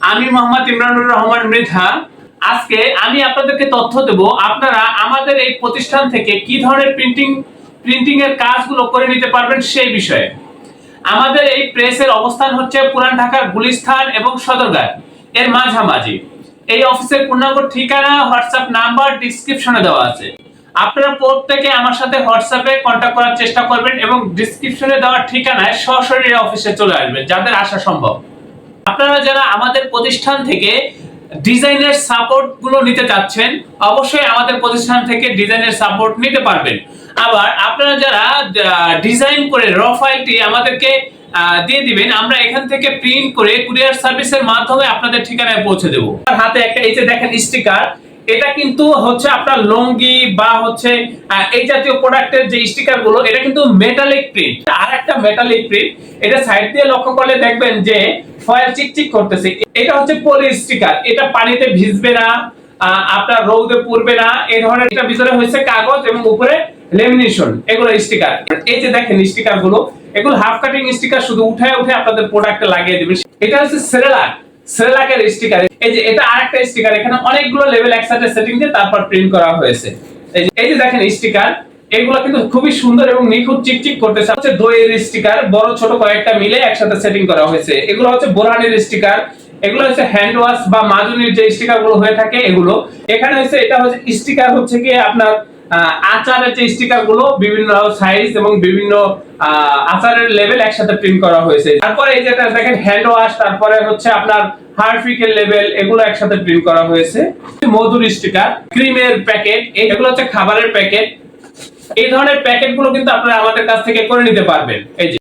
আমি মোহাম্মদ ইমরানুর রহমান মৃধা। আজকে আমি আপনাদেরকে তথ্য দেব, আপনারা আমাদের এই প্রতিষ্ঠান থেকে কি ধরনের প্রিন্টিং প্রিন্টিং এর কাজগুলো করে নিতে পারবেন সেই বিষয়ে। আমাদের এই প্রেসের অবস্থান হচ্ছে পুরান ঢাকার গুলিস্থান এবং সদরঘাট। এর মাঝামাঝি। এই অফিসের পূর্ণাঙ্গ ঠিকানা, হোয়াটসঅ্যাপ নাম্বার ডিসক্রিপশনে দেওয়া আছে। আপনারা প্রত্যেকে আমার সাথে হোয়াটসঅ্যাপে কন্ট্যাক্ট করার চেষ্টা করবেন এবং ডিসক্রিপশনে দেওয়া ঠিকানায় সরাসরি অফিসে চলে আসবেন, যাদের আসা সম্ভব। আপনারা যারা আমাদের প্রতিষ্ঠান থেকে ডিজাইনের সাপোর্টগুলো নিতে চাচ্ছেন, অবশ্যই আমাদের প্রতিষ্ঠান থেকে ডিজাইনের সাপোর্ট নিতে পারবেন। আবার আপনারা যারা ডিজাইন করে র ফাইলটি আমাদেরকে দিয়ে দিবেন, আমরা এখান থেকে প্রিন্ট করে কুরিয়ার সার্ভিসের মাধ্যমে আপনাদের ঠিকানায় পৌঁছে দেবো। হাতে একটা এই যে দেখেন স্টিকার এটা কিন্তু হচ্ছে আপনার লুঙ্গি বা হচ্ছে এই জাতীয় প্রোডাক্টের যে স্টিকারগুলো, এটা কিন্তু মেটালিক প্রিন্ট আর একটা মেটালিক প্রিন্ট এটা সাইড দিয়ে লক্ষ্য করলে দেখবেন যে ফয়েল চিকচিক করতেছে। এটা হচ্ছে পলি স্টিকার। এটা পানিতে ভিজবে না আপনার রৌদে পুড়বে না। এই ধরনের এটা ভিতরে হয়েছে কাগজ এবং উপরে লেমিনেশন। এগুলো স্টিকার। এই যে দেখেন স্টিকারগুলো এগুলো হাফ কাটিং স্টিকার, শুধু উঠায় উঠে আপনাদের প্রোডাক্টে লাগিয়ে দিবেন। এটা হচ্ছে সেরেলাক সেরেলাকের স্টিকার। এই যে এটা আরেকটা স্টিকার। এখানে অনেকগুলো লেভেল একসাথে সেটিং দিয়ে তারপর প্রিন্ট করা হয়েছে। এই যে দেখেন স্টিকার। এগুলো কিন্তু খুবই সুন্দর এবং নিখুঁত চিকচিক করতেছে। হচ্ছে দইয়ের স্টিকার বড় ছোট কয়েকটা মিলে একসাথে সেটিং করা হয়েছে। এগুলো হচ্ছে বোরহানের স্টিকার এগুলো হচ্ছে হ্যান্ড ওয়াশ বা মাজুনির যে স্টিকারগুলো হয়ে থাকে, এগুলো। এখানে হচ্ছে এটা হচ্ছে স্টিকার হচ্ছে কি আপনার আচারের যে স্টিকারগুলো, বিভিন্ন সাইজ এবং বিভিন্ন আচারের লেভেল একসাথে প্রিন্ট করা হয়েছে। তারপরে এই যেটা দেখেন হ্যান্ড ওয়াশ তারপরে হচ্ছে আপনার হারফিকের লেভেল এগুলো একসাথে প্রিন্ট করা হয়েছে। মধুর স্টিকার ক্রিমের প্যাকেট এগুলো হচ্ছে খাবারের প্যাকেট এই ধরনের প্যাকেটগুলো কিন্তু আপনারা আমাদের কাছ থেকে করে নিতে পারবেন। এই যে